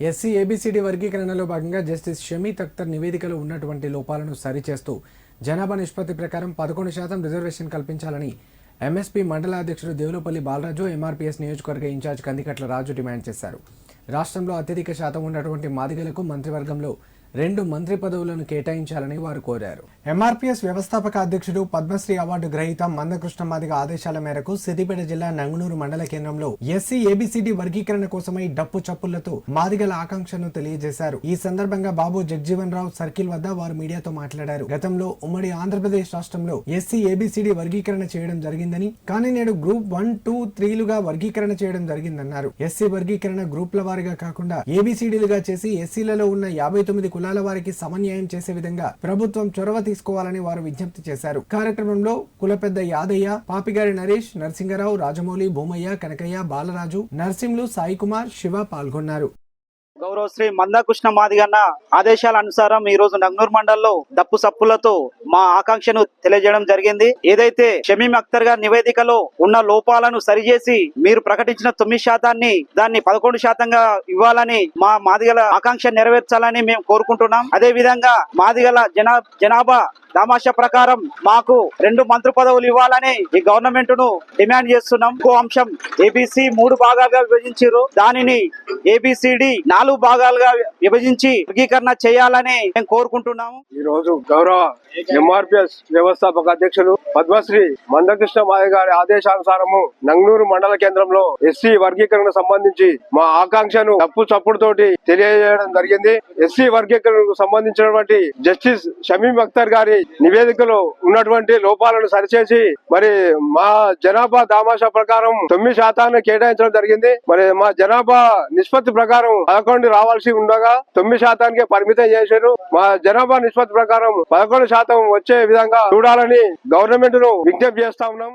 SC A B C D వర్గీకరణలో భాగంగా justice Shami Akhtar నివేదికలో ఉన్నటువంటి లోపాలను సరిచేస్తూ జనాభా నిష్పత్తి ప్రకారం పదకొండు శాతం రిజర్వేషన్ కల్పించాలని ఎంఎస్పీ మండల అధ్యక్షుడు దేవులపల్లి బాలరాజు ఎంఆర్పీఎస్ నియోజకవర్గ ఇన్ఛార్జ్ కందికట్ల రాజు డిమాండ్ చేశారు. రాష్ట్రంలో అత్యధిక శాతం ఉన్నటువంటి మాదిగలకు మంత్రివర్గంలో రెండు మంత్రి పదవులను కేటాయించాలని వారు కోరారు. ఎంఆర్పీఎస్ వ్యవస్థాపక అధ్యక్షుడు పద్మశ్రీ అవార్డు గ్రహీత మందకృష్ణ మాదిగ ఆదేశాల మేరకు సిద్దిపేట జిల్లా నంగునూరు మండల కేంద్రంలో ఎస్సీ ఏబిసిడి వర్గీకరణ కోసమై డప్పు చప్పులతో మాదిగల ఆకాంక్షను తెలియజేశారు. ఈ సందర్భంగా బాబు జగ్జీవన్ రావు సర్కిల్ వద్ద వారు మీడియాతో మాట్లాడారు. గతంలో ఉమ్మడి ఆంధ్రప్రదేశ్ రాష్ట్రంలో ఎస్సీ ఏబిసిడి వర్గీకరణ చేయడం జరిగిందని కానీ నేడు గ్రూప్ వన్ టూ త్రీలుగా వర్గీకరణ చేయడం జరిగిందన్నారు. ఎస్సీ వర్గీకరణ గ్రూప్ల వారిగా కాకుండా ఏబిసిడీలుగా చేసి ఎస్సీలలో ఉన్న యాభై తొమ్మిది కులాల వారికి సమన్యాయం చేసే విధంగా ప్రభుత్వం చొరవ తీసుకోవాలని వారు విజ్ఞప్తి చేశారు. కార్యక్రమంలో కుల పెద్ద యాదయ్య పాపిగారి నరేష్ నరసింగరావు రాజమౌళి భూమయ్య కనకయ్య బాలరాజు నర్సింలు సాయి కుమార్ శివ పాల్గొన్నారు. గౌరవ శ్రీ మందాకృష్ణ మాదిగన్న ఆదేశాల అనుసారం ఈ రోజు నంగనూరు మండలంలో దప్పు సప్పులతో మా ఆకాంక్షను తెలియజేయడం జరిగింది. ఏదైతే షమీం అఖ్తర్ గారి నివేదికలో ఉన్న లోపాలను సరిచేసి మీరు ప్రకటించిన తొమ్మిది శాతాన్ని దాన్ని పదకొండు శాతంగా ఇవ్వాలని మా మాదిగల ఆకాంక్ష నెరవేర్చాలని మేము కోరుకుంటున్నాం. అదే విధంగా మాదిగల జనా జనాభా దామాష ప్రకారం మాకు రెండు మంత్రి పదవులు ఇవ్వాలని ఈ గవర్నమెంట్ను డిమాండ్ చేస్తున్నాం. ఇంకో అంశం ఏబిసి మూడు భాగాలుగా విభజించారు. దానిని ఏబిసిడి నాలుగు భాగాలుగా విభజించి వర్గీకరణ చేయాలని మేము కోరుకుంటున్నాము. ఈ రోజు గౌరవ ఎంఆర్పిఎస్ వ్యవస్థాపక అధ్యక్షులు పద్మశ్రీ మందకృష్ణ మాయ గారి ఆదేశానుసారము నంగనూరు మండల కేంద్రంలో ఎస్సీ వర్గీకరణకు సంబంధించి మా ఆకాంక్షను తప్పు చప్పుడుతోటి తెలియజేయడం జరిగింది. ఎస్సీ వర్గీకరణకు సంబంధించినటువంటి జస్టిస్ షమీమ్ అఖ్తర్ గారి నివేదికలో ఉన్నటువంటి లోపాలను సరిచేసి మరి మా జనాభా దామాషా ప్రకారం తొమ్మిది శాతాన్ని కేటాయించడం జరిగింది. మరి మా జనాభా నిష్పత్తి ప్రకారం పదకొండు రావాల్సి ఉండగా తొమ్మిది శాతానికే పరిమితం చేశారు. మా జనాభా నిష్పత్తి ప్రకారం పదకొండు శాతం వచ్చే విధంగా చూడాలని గవర్నమెంట్ను విజ్ఞప్తి చేస్తా ఉన్నాం